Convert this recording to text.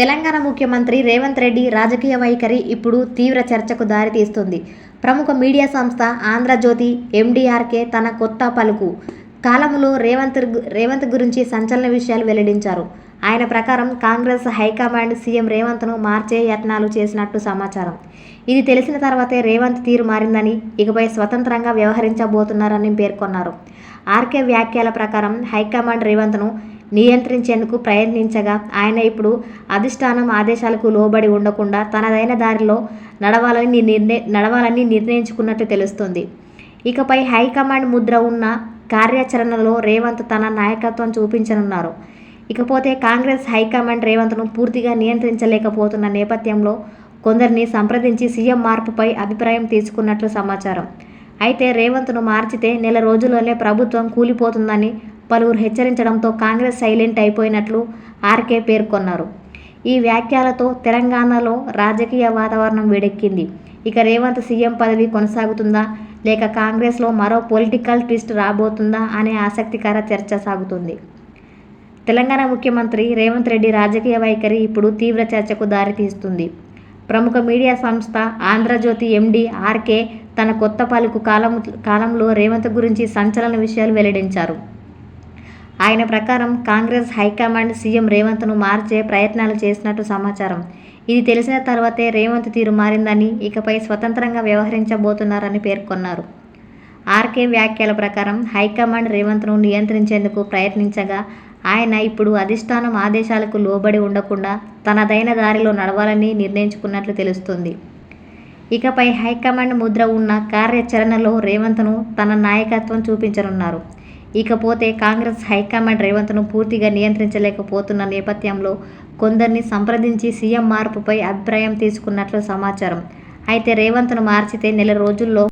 తెలంగాణ ముఖ్యమంత్రి రేవంత్ రెడ్డి రాజకీయ వైఖరి ఇప్పుడు తీవ్ర చర్చకు దారితీస్తుంది. ప్రముఖ మీడియా సంస్థ ఆంధ్రజ్యోతి ఎండీఆర్కే తన కొత్త పలుకు. కాలంలో రేవంత్ గు- రేవంత్ గురించి సంచలన విషయాలు వెల్లడించారు. ఆయన ప్రకారం కాంగ్రెస్ హైకమాండ్ సీఎం రేవంత్ను మార్చే యత్నాలు చేసినట్టు సమాచారం. ఇది తెలిసిన తర్వాతే రేవంత్ తీరు మారిందని ఇకపై స్వతంత్రంగా వ్యవహరించబోతున్నారని పేర్కొన్నారు. ఆర్కే వ్యాఖ్యల ప్రకారం హైకమాండ్ రేవంత్ను నియంత్రించేందుకు ప్రయత్నించగా ఆయన ఇప్పుడు అధిష్టానం ఆదేశాలకు లోబడి ఉండకుండా తనదైన దారిలో నడవాలని నిర్ణయ నడవాలని నిర్ణయించుకున్నట్టు తెలుస్తుంది. ఇకపై హైకమాండ్ ముద్ర ఉన్న కార్యాచరణలో రేవంత్ తన నాయకత్వం చూపించనున్నారు. ఇకపోతే కాంగ్రెస్ హైకమాండ్ రేవంత్ను పూర్తిగా నియంత్రించలేకపోతున్న నేపథ్యంలో కొందరిని సంప్రదించి సీఎం మార్పుపై అభిప్రాయం తీసుకున్నట్లు సమాచారం. అయితే రేవంత్ను మార్చితే నెల రోజుల్లోనే ప్రభుత్వం కూలిపోతుందని పలువురు హెచ్చరించడంతో కాంగ్రెస్ సైలెంట్ అయిపోయినట్లు ఆర్కే పేర్కొన్నారు. ఈ వ్యాఖ్యలతో తెలంగాణలో రాజకీయ వాతావరణం వేడెక్కింది. ఇక రేవంత్ సీఎం పదవి కొనసాగుతుందా? లేక కాంగ్రెస్లో మరో పొలిటికల్ ట్విస్ట్ రాబోతుందా అనే ఆసక్తికర చర్చ సాగుతుంది. తెలంగాణ ముఖ్యమంత్రి రేవంత్ రెడ్డి రాజకీయ వైఖరి ఇప్పుడు తీవ్ర చర్చకు దారితీస్తుంది. ప్రముఖ మీడియా సంస్థ ఆంధ్రజ్యోతి ఎండి ఆర్కే తన కొత్త పలుకు కాలం కాలంలో రేవంత్ గురించి సంచలన విషయాలు వెల్లడించారు. ఆయన ప్రకారం కాంగ్రెస్ హైకమాండ్ సీఎం రేవంత్ను మార్చే ప్రయత్నాలు చేసినట్టు సమాచారం. ఇది తెలిసిన తర్వాతే రేవంత్ తీరు మారిందని ఇకపై స్వతంత్రంగా వ్యవహరించబోతున్నారని పేర్కొన్నారు. ఆర్కే వ్యాఖ్యల ప్రకారం హైకమాండ్ రేవంత్ను నియంత్రించేందుకు ప్రయత్నించగా ఆయన ఇప్పుడు అధిష్టానం ఆదేశాలకు లోబడి ఉండకుండా తనదైన దారిలో నడవాలని నిర్ణయించుకున్నట్లు తెలుస్తుంది. ఇకపై హైకమాండ్ ముద్ర ఉన్న కార్యాచరణలో రేవంత్ను తన నాయకత్వం చూపించనున్నారు. ఇకపోతే కాంగ్రెస్ హైకమాండ్ రేవంత్ను పూర్తిగా నియంత్రించలేకపోతున్న నేపథ్యంలో కొందరిని సంప్రదించి సీఎం మార్పుపై అభిప్రాయం తీసుకున్నట్లు సమాచారం. అయితే రేవంత్ను మార్చితే నెల రోజుల్లో